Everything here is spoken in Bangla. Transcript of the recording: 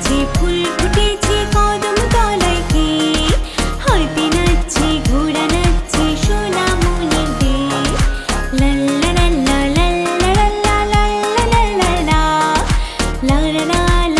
নাচছে ফুল ফুটেছে কদম তলায় কে হয়তে নাচছে ঘোড়া নাচছে সোনা মনে দে লাল্লা লাল্লা লাল্লা লাল্লা লাল্লা লাল্লা লাল্লা